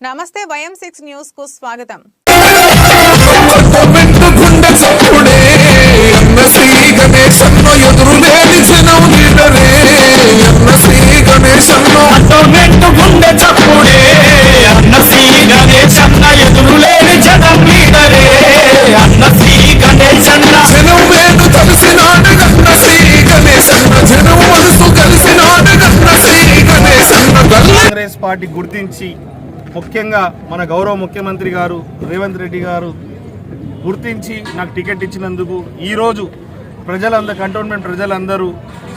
నమస్తే వయం సిక్స్ న్యూస్కు స్వాగతం. కాంగ్రెస్ పార్టీ గుర్తించి ముఖ్యంగా మన గౌరవ ముఖ్యమంత్రి గారు రేవంత్ రెడ్డి గారు గుర్తించి నాకు టికెట్ ఇచ్చినందుకు ఈరోజు ప్రజలందరూ కంటోన్మెంట్ ప్రజలందరూ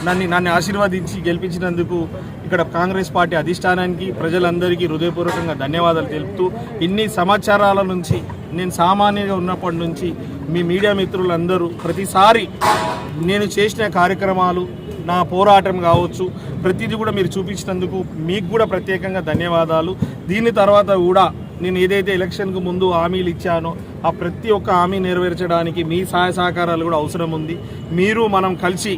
నన్ను నన్ను ఆశీర్వదించి గెలిపించినందుకు ఇక్కడ కాంగ్రెస్ పార్టీ అధిష్టానానికి ప్రజలందరికీ హృదయపూర్వకంగా ధన్యవాదాలు తెలుపుతూ ఇన్ని సమాచారాల నుంచి నేను సామాన్యంగా ఉన్నప్పటి నుంచి మీ మీడియా మిత్రులందరూ ప్రతిసారి నేను చేసిన కార్యక్రమాలు నా పోరాటం కావచ్చు ప్రతిదీ కూడా మీరు చూపించినందుకు మీకు కూడా ప్రత్యేకంగా ధన్యవాదాలు. దీని తర్వాత కూడా నేను ఏదైతే ఎలక్షన్కు ముందు హామీలు ఇచ్చానో ఆ ప్రతి ఒక్క హామీ నెరవేర్చడానికి మీ సహాయ సహకారాలు కూడా అవసరం ఉంది. మీరు మనం కలిసి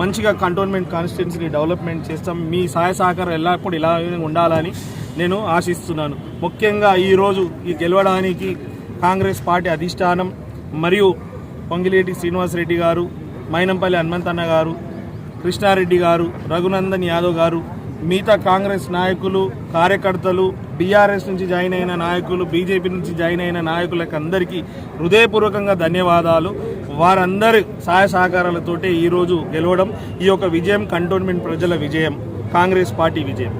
మంచిగా కంటోన్మెంట్ కాన్స్టిట్యున్సీని డెవలప్మెంట్ చేస్తాం. మీ సహాయ సహకారం ఎల్లప్పుడు ఇలా ఉండాలని నేను ఆశిస్తున్నాను. ముఖ్యంగా ఈరోజు ఈ గెలవడానికి కాంగ్రెస్ పార్టీ అధిష్టానం మరియు పొంగిలేటి శ్రీనివాసరెడ్డి గారు మైనంపల్లి హనుమంతన్న గారు కృష్ణారెడ్డి గారు రఘునందన్ యాదవ్ గారు మిగతా కాంగ్రెస్ నాయకులు కార్యకర్తలు బీఆర్ఎస్ నుంచి జాయిన్ అయిన నాయకులు బీజేపీ నుంచి జాయిన్ అయిన నాయకులకు అందరికీ హృదయపూర్వకంగా ధన్యవాదాలు. వారందరి సహాయ సహకారాలతోటే ఈరోజు గెలవడం ఈ యొక్క విజయం కంటోన్మెంట్ ప్రజల విజయం కాంగ్రెస్ పార్టీ విజయం.